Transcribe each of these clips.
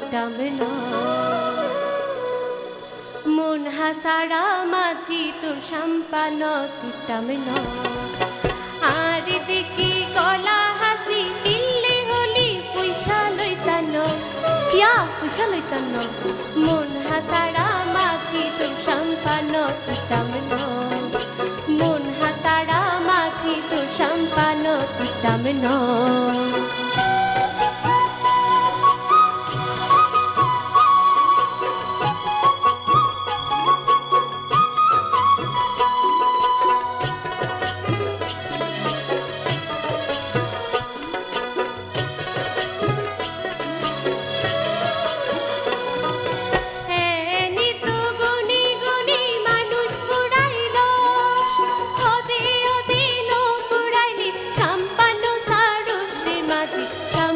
তুটাম না মন হাসারা মাঝি তোর সাম্পান তুটাম না আর দেখি গলা হাসি দিল্লি হলি পয়সা লইতান ইয়া পয়সা লইতান মন হাসারা মাঝি তোর সাম্পান তুটাম না মন হাসারা মাঝি তোর সাম্পান তুটাম না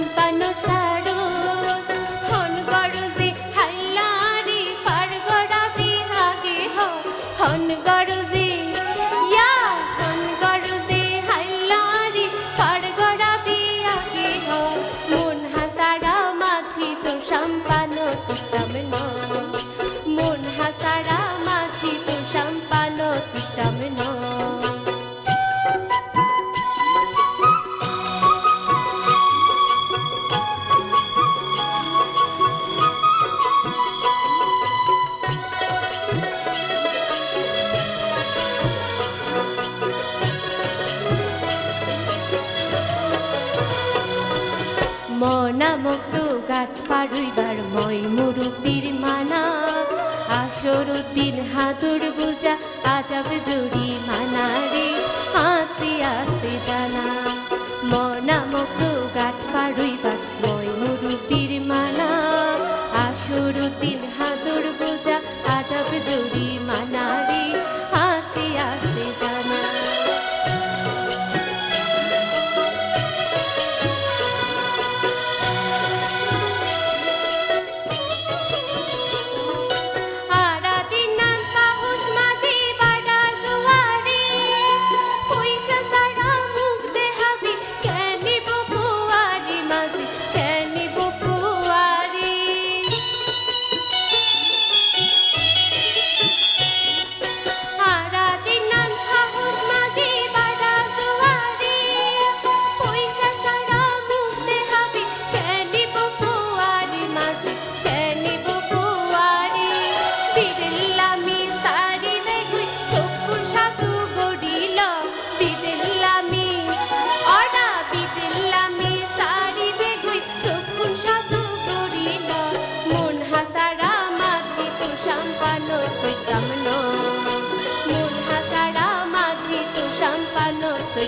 সাম্পান্ন সারস হন গরজে হাল্লারি পার গড়া বিহাগে হ। হন গরজে গাঠ মই মুরুপির মানা আসর দিন হাতুর বুজা আজাব জুড়ি মানা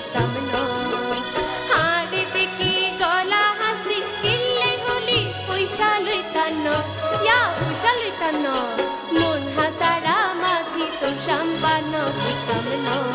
সৈতাম ন দেখি গলা হাসি কিল্লে হলি পয়সা লইতান ইয়া পয়সা পিতাম ন মন হাসারা মাঝি তো সাম্পান পিতাম ন।